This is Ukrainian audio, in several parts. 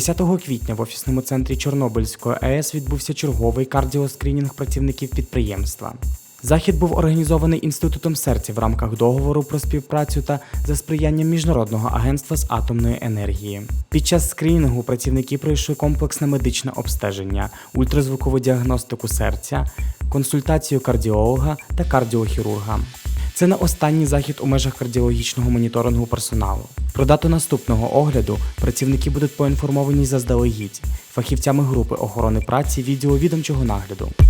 10 квітня в офісному центрі Чорнобильської АЕС відбувся черговий кардіоскринінг працівників підприємства. Захід був організований інститутом серця в рамках договору про співпрацю та за сприянням міжнародного агентства з атомної енергії. Під час скринінгу працівники пройшли комплексне медичне обстеження, ультразвукову діагностику серця, консультацію кардіолога та кардіохірурга. Це не останній захід у межах кардіологічного моніторингу персоналу. Про дату наступного огляду працівники будуть поінформовані заздалегідь фахівцями групи охорони праці відеовідомчого нагляду. –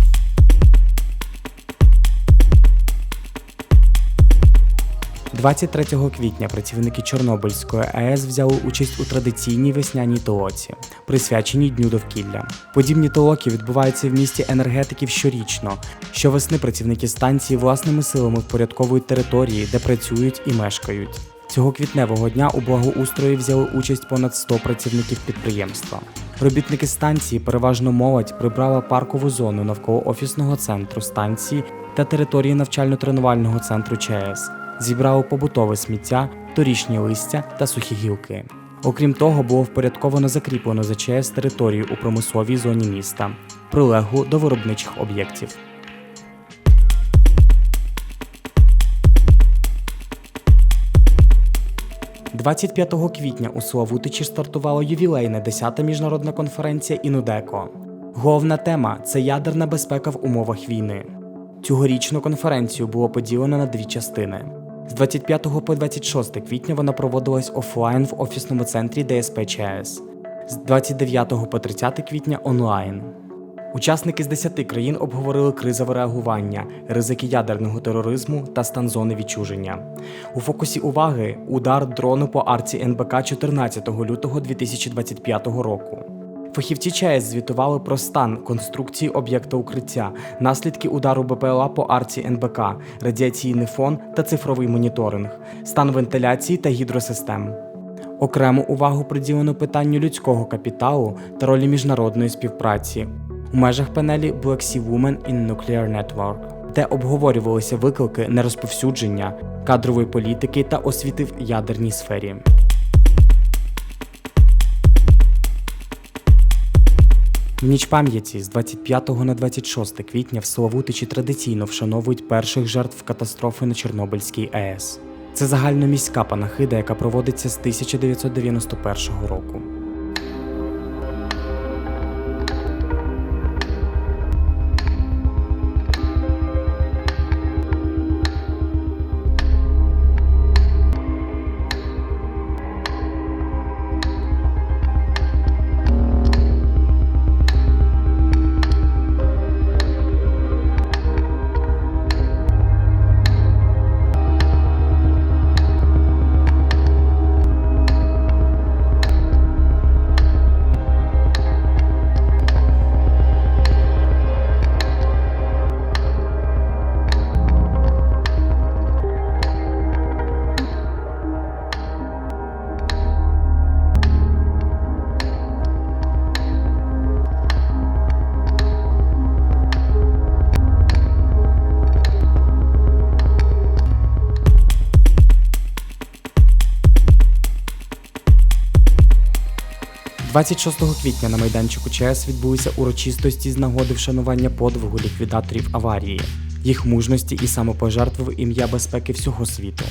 23 квітня працівники Чорнобильської АЕС взяли участь у традиційній весняній толоці, присвяченій Дню довкілля. Подібні толоки відбуваються в місті енергетиків щорічно. Щовесни працівники станції власними силами впорядковують території, де працюють і мешкають. Цього квітневого дня у благоустрої взяли участь понад 100 працівників підприємства. Робітники станції, переважно молодь, прибрала паркову зону навколо офісного центру станції та території навчально-тренувального центру ЧАЕС. Зібрали побутове сміття, торічні листя та сухі гілки. Окрім того, було впорядковано закріплено за ЧАЕС територію у промисловій зоні міста, прилеглу до виробничих об'єктів. – 25 квітня у Славутичі стартувала ювілейна 10-та міжнародна конференція Інудеко. Головна тема це ядерна безпека в умовах війни. Цьогорічну конференцію було поділено на дві частини. З 25 по 26 квітня вона проводилась офлайн в офісному центрі ДСП ЧАЕС, з 29 по 30 квітня онлайн. Учасники з 10 країн обговорили кризове реагування, ризики ядерного тероризму та стан зони відчуження. У фокусі уваги удар дрону по арці НБК 14 лютого 2025 року. Фахівці ЧАЕС звітували про стан конструкції об'єкта укриття, наслідки удару БПЛА по арці НБК, радіаційний фон та цифровий моніторинг, стан вентиляції та гідросистем. Окрему увагу приділено питанню людського капіталу та ролі міжнародної співпраці у межах панелі Black Sea Women in Nuclear Network, де обговорювалися виклики нерозповсюдження, кадрової політики та освіти в ядерній сфері. В ніч пам'яті з 25 на 26 квітня в Славутичі традиційно вшановують перших жертв катастрофи на Чорнобильській АЕС. Це загальноміська панахида, яка проводиться з 1991 року. – 26 квітня на майданчику ЧАЕС відбулися урочистості з нагоди вшанування подвигу ліквідаторів аварії, їх мужності і самопожертви в ім'я безпеки всього світу.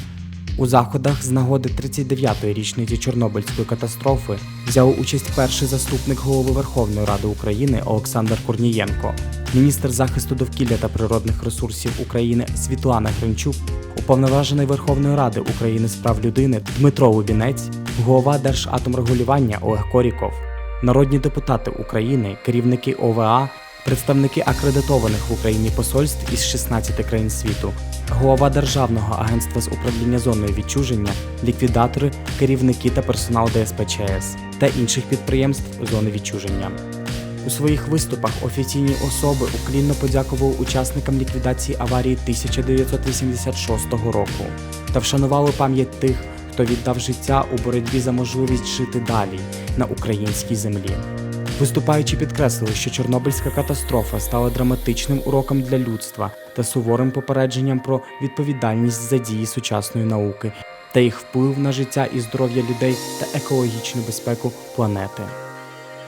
У заходах з нагоди 39-ї річниці Чорнобильської катастрофи взяв участь перший заступник голови Верховної Ради України Олександр Корнієнко, міністр захисту довкілля та природних ресурсів України Світлана Гринчук, уповноважений Верховної Ради України з прав людини Дмитро Лубінець, голова Держатомрегулювання Олег Коріков, народні депутати України, керівники ОВА, представники акредитованих в Україні посольств із 16 країн світу, голова Державного агентства з управління зоною відчуження, ліквідатори, керівники та персонал ДСП ЧАЕС та інших підприємств зони відчуження. У своїх виступах офіційні особи уклінно подякували учасникам ліквідації аварії 1986 року та вшанували пам'ять тих, хто віддав життя у боротьбі за можливість жити далі на українській землі. Виступаючи підкреслили, що Чорнобильська катастрофа стала драматичним уроком для людства та суворим попередженням про відповідальність за дії сучасної науки та їх вплив на життя і здоров'я людей та екологічну безпеку планети.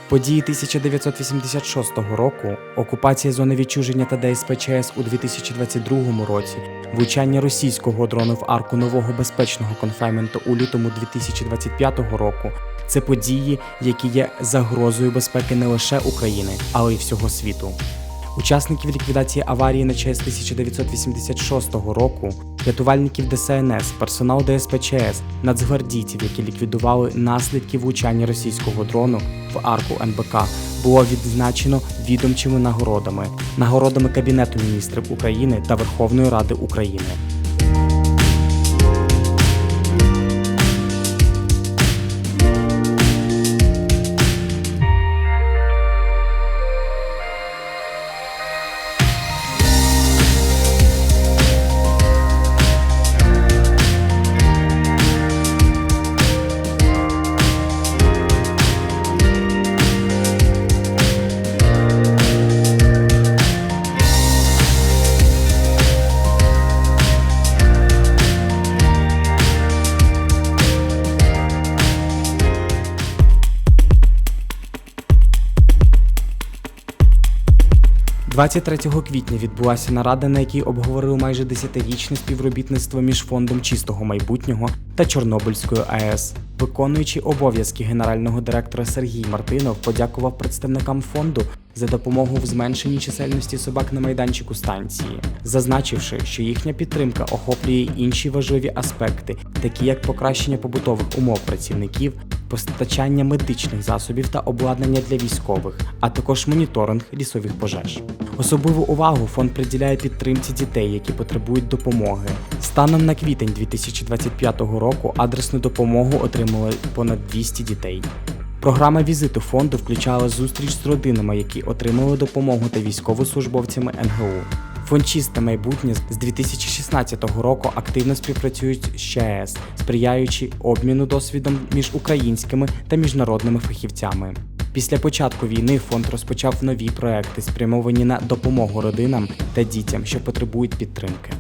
Події 1986 року, окупація зони відчуження та ДСП ЧС у 2022 році, влучання російського дрону в арку нового безпечного конфайменту у лютому 2025 року це події, які є загрозою безпеки не лише України, але й всього світу. Учасників ліквідації аварії на ЧАЕС 1986 року, рятувальників ДСНС, персонал ДСПЧС, нацгвардійців, які ліквідували наслідки влучання російського дрону в арку НБК, було відзначено відомчими нагородами, нагородами Кабінету міністрів України та Верховної Ради України. – 23 квітня відбулася нарада, на якій обговорили майже десятирічне співробітництво між фондом чистого майбутнього та Чорнобильською АЕС. Виконуючий обов'язки генерального директора Сергій Мартинов подякував представникам фонду за допомогу в зменшенні чисельності собак на майданчику станції, зазначивши, що їхня підтримка охоплює інші важливі аспекти, такі як покращення побутових умов працівників, постачання медичних засобів та обладнання для військових, а також моніторинг лісових пожеж. Особливу увагу фонд приділяє підтримці дітей, які потребують допомоги. Станом на квітень 2025 року адресну допомогу отримали понад 200 дітей. Програма візиту фонду включала зустріч з родинами, які отримали допомогу та військовослужбовцями НГУ. Фонд «Чисте майбутнє з 2016 року активно співпрацюють з ЧАЕС, сприяючи обміну досвідом між українськими та міжнародними фахівцями. Після початку війни фонд розпочав нові проекти, спрямовані на допомогу родинам та дітям, що потребують підтримки.